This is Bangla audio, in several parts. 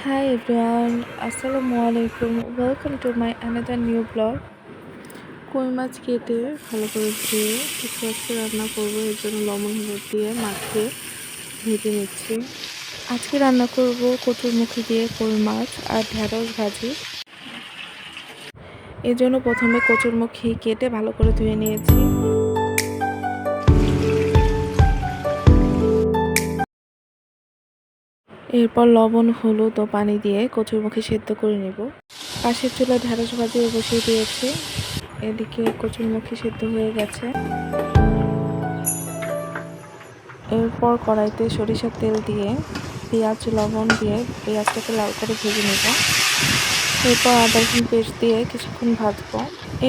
Hi everyone, Assalamu alaikum. Welcome to my another new vlog. কই মাছ কেটে ভালো করে ধুয়ে কিছু আজকে রান্না করব এর জন্য লবণ হলুদ দিয়ে মাখিয়ে ভেজে নিচ্ছি আজকে রান্না করব কচুর মুখি দিয়ে কই মাছ আর ঢেঁড়স ভাজি এর জন্য প্রথমে কচুর মুখি কেটে ভালো করে ধুয়ে নিয়েছি এরপর লবণ, হলুদ ও পানি দিয়ে কচুরমুখী সেদ্ধ করে নেব। পাশের চুলায় ঢেঁড়স ভাজিয়ে বসিয়ে দিয়েছি। এদিকে কচুরমুখী সেদ্ধ হয়ে গেছে। এরপর কড়াইতে সরিষার তেল দিয়ে পেঁয়াজ, লবণ দিয়ে পেঁয়াজটাকে লাল করে ভেজে নেব। এরপর আদা, রসুন পেস্ট দিয়ে কিছুক্ষণ ভাজবো।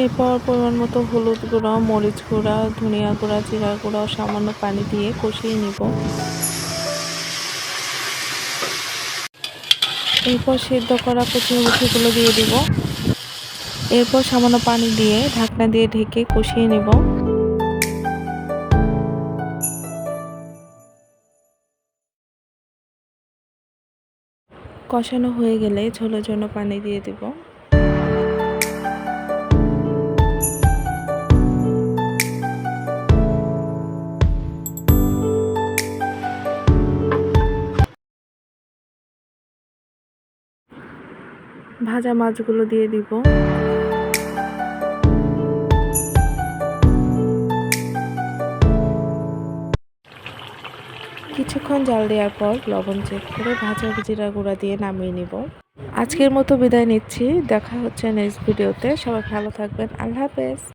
এরপর পরিমাণ মতো হলুদ গুঁড়া, মরিচ গুঁড়া, ধনিয়া গুঁড়া, জিরা গুঁড়া সামান্য পানি দিয়ে কষিয়ে নিব। এরপর সেদ্ধ করা কচুরমুখিগুলো দিয়ে দিব। এরপর সামান্য পানি দিয়ে ঢাকনা দিয়ে ঢেকে কষিয়ে নেব। কষানো হয়ে গেলে ঝোলের জন্য পানি দিয়ে দেব। ভাজা মাছগুলো দিয়ে দিব। কিছুক্ষণ জাল দেওয়ার পর লবণ চেক করে ভাজা জিরা গুঁড়া দিয়ে নামিয়ে নিব। আজকের মতো বিদায় নিচ্ছি। দেখা হচ্ছে নেক্সট ভিডিওতে সবাই ভালো থাকবেন। আল্লাহ হাফেজ।